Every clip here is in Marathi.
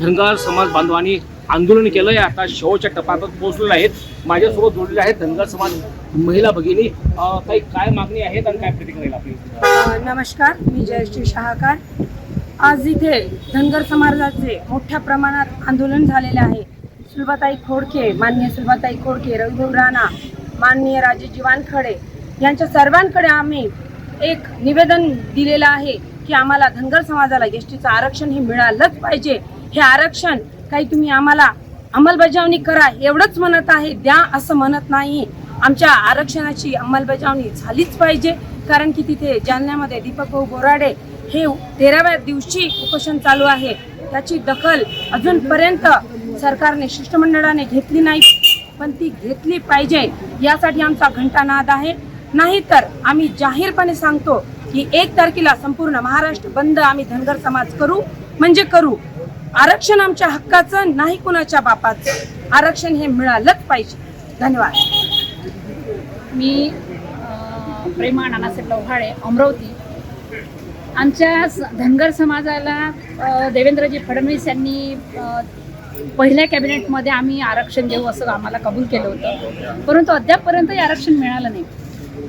धनगर समाज बांधवांनी आंदोलन केलं आहे आता शेवटच्या टप्प्यात पोहोचलेले आहेत. माझ्यासोबत जोडलेले आहेत धनगर समाज महिला भगिनी. काही काय मागणी आहेत आणि काय प्रतिक्रिया आपली? नमस्कार. मी जयश्री शहाकार. आज इथे धनगर समाजाचे मोठ्या प्रमाणात आंदोलन झालेले आहे. सुलभाताई खोडके माननीय सुलभाताई खोडके रविभाऊ राणा माननीय राजेजी वानखडे यांच्या सर्वांकडे आम्ही एक निवेदन दिलेलं आहे की आम्हाला धनगर समाजाला एस टीचं आरक्षण हे मिळालंच पाहिजे. हे आरक्षण काही तुम्ही आम्हाला अंमलबजावणी करा एवढंच म्हणत आहे द्या असं म्हणत नाही. आमच्या आरक्षणाची अंमलबजावणी झालीच पाहिजे कारण की तिथे जालन्यामध्ये दीपक भाऊ बोराडे हे तेराव्या दिवशी उपोषण चालू आहे. त्याची दखल अजूनपर्यंत सरकारने शिष्टमंडळाने घेतली नाही पण ती घेतली पाहिजे यासाठी आमचा घंटानाद आहे. नाहीतर आम्ही जाहीरपणे सांगतो की एक तारखेला संपूर्ण महाराष्ट्र बंद आम्ही धनगर समाज करू. म्हणजे करू. आरक्षण आमच्या हक्काचं नाही कुणाच्या बापाचं. आरक्षण हे मिळालंच पाहिजे. धन्यवाद. मी प्रेमा नानासाहेब लव्हाळे अमरावती. आमच्या स- धनगर समाजाला देवेंद्रजी फडणवीस यांनी पहिल्या कॅबिनेटमध्ये आम्ही आरक्षण देऊ असं आम्हाला कबूल केलं होतं. परंतु अद्यापपर्यंत हे आरक्षण मिळालं नाही.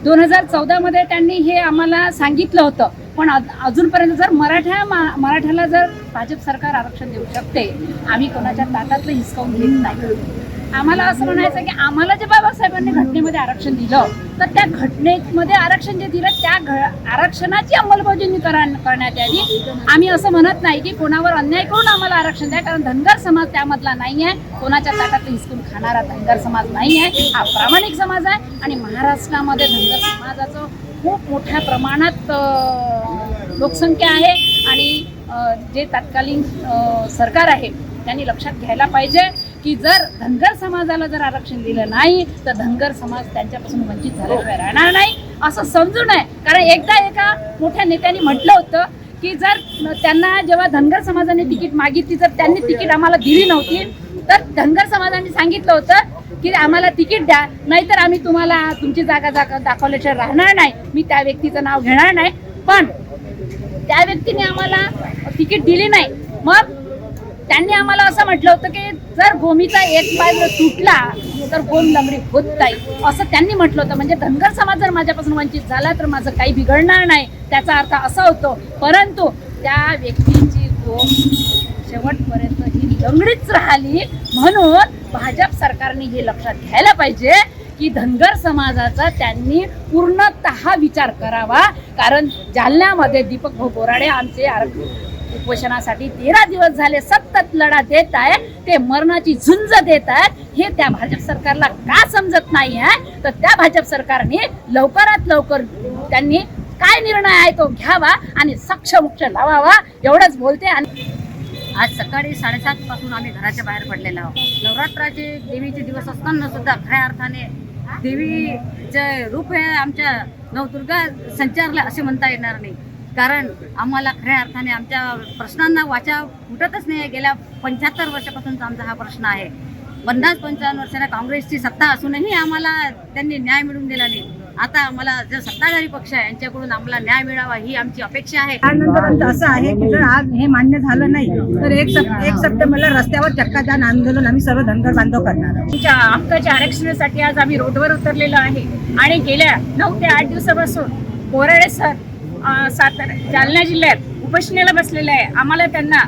दोन हजार चौदामध्ये त्यांनी हे आम्हाला सांगितलं होतं. पण अज- अजूनपर्यंत जर मराठा मा- मराठ्याला जर भाजप सरकार आरक्षण देऊ शकते? आम्ही कोणाच्या ताटातलं हिसकावून घेत नाही. आम्हाला असं म्हणायचं की आम्हाला जे बाबासाहेबांनी घटनेमध्ये आरक्षण दिलं तर त्या घटनेमध्ये आरक्षण जे दिलं त्या घ आरक्षणाची अंमलबजावणी करण्यात यावी. आम्ही असं म्हणत नाही की कोणावर अन्याय करून आम्हाला आरक्षण द्या कारण धनगर समाज त्यामधला नाही आहे कोणाच्या ताटात हिसकून खाणारा धनगर समाज नाही आहे हा प्रामाणिक समाज आहे आणि महाराष्ट्रामध्ये धनगर समाजाचं खूप मोठ्या प्रमाणात लोकसंख्या आहे. आणि जे तत्कालीन सरकार आहे त्यांनी लक्षात घ्यायला पाहिजे की जर धनगर समाजाला जर आरक्षण दिलं नाही तर धनगर समाज त्यांच्यापासून वंचित झाल्याशिवाय राहणार नाही असं समजू नये. कारण एकदा एका मोठ्या नेत्यांनी म्हटलं होतं की जर त्यांना जेव्हा धनगर समाजाने तिकीट मागितली जर त्यांनी तिकीट आम्हाला दिली नव्हती तर धनगर समाजाने सांगितलं होतं की आम्हाला तिकीट द्या नाहीतर आम्ही तुम्हाला तुमची जागा जागा दाखवल्याशिवाय राहणार नाही. मी त्या व्यक्तीचं नाव घेणार नाही. पण त्या व्यक्तीने आम्हाला तिकीट दिली नाही. मग त्यांनी आम्हाला असं म्हटलं होतं की जर गोमीचा एक पाय जर तुटला तर गोम लंगडी होत नाही. असं त्यांनी म्हटलं होतं. म्हणजे धनगर समाज जर माझ्यापासून वंचित झाला तर माझं काही बिघडणार नाही. त्याचा अर्थ असा होतो. परंतु त्या व्यक्तीची गोम शेवटपर्यंत ही लंगडीच राहिली. म्हणून भाजप सरकारने हे लक्षात घ्यायला पाहिजे की धनगर समाजाचा त्यांनी पूर्णतः विचार करावा. कारण जालन्यामध्ये दीपक भाऊ बोराडे आमचे उपोषणासाठी तेरा दिवस झाले सतत लढा देत आहे ते मरणाची झुंज देत आहेत. हे त्या भाजप सरकारला का समजत नाही आहे? तर त्या भाजप सरकारने लवकरात लवकर त्यांनी काय निर्णय आहे तो घ्यावा आणि सक्ष मुक्ष लावावा एवढंच बोलते आणि आज सकाळी साडेसात पासून आम्ही घराच्या बाहेर पडलेलो आहोत. नवरात्राचे देवीचे दिवस असताना सुद्धा खऱ्या अर्थाने देवीचं रूप हे आमच्या नवदुर्गा संचारलं असे म्हणता येणार नाही. कारण आम्हाला खऱ्या अर्थाने आमच्या प्रश्नांना वाचा फुटतच नाही. गेल्या पंच्याहत्तर वर्षापासूनचा आमचा हा प्रश्न आहे. पन्नास पंचावन्न वर्षाला काँग्रेसची सत्ता असूनही आम्हाला त्यांनी न्याय मिळवून दिला नाही. आता आम्हाला जो सत्ताधारी पक्ष आहे यांच्याकडून आम्हाला न्याय मिळावा ही आमची अपेक्षा आहे. त्यानंतर असं आहे की जर आज हे मान्य झालं नाही तर एक सप- एक सप्टेंबरला रस्त्यावर चक्काजाम आंदोलन आम्ही सर्व धनगर बांधव करणार आहोत. आमच्या हक्काच्या आरक्षणासाठी आज आम्ही रोडवर उतरलेलो आहे. आणि गेल्या नऊ ते आठ दिवसापासून बोराडे सर सातारा जालना जिल्ह्यात उपोषणाला बसलेले आहे. आम्हाला त्यांना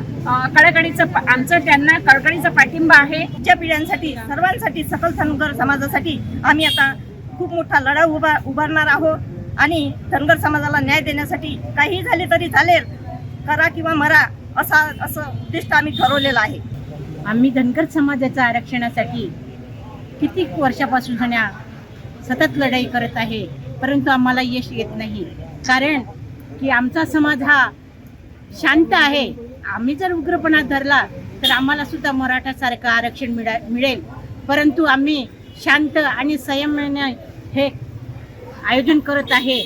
पा- आमचं त्यांना कळकळीचा पाठिंबा आहे. पिढ्यांसाठी सर्वांसाठी सकल धनगर समाजासाठी आम्ही आता खूप मोठा लढा उभा उभारणार आहोत आणि धनगर समाजाला न्याय देण्यासाठी काही झाले तरी चालेल करा किंवा मरा असा असं उद्दिष्ट आम्ही ठरवलेलं आहे. आम्ही धनगर समाजाच्या आरक्षणासाठी किती वर्षापासून जण्या सतत लढाई करत आहे परंतु आम्हाला यश येत नाही. कारण की आमचा समाज हा शांत आहे. आम्ही जर उग्रपणा धरला तर आम्हाला सुद्धा मराठासारखं आरक्षण मिळा मिळेल. परंतु आम्ही शांत आणि संयमाने हे आयोजन करत आहे.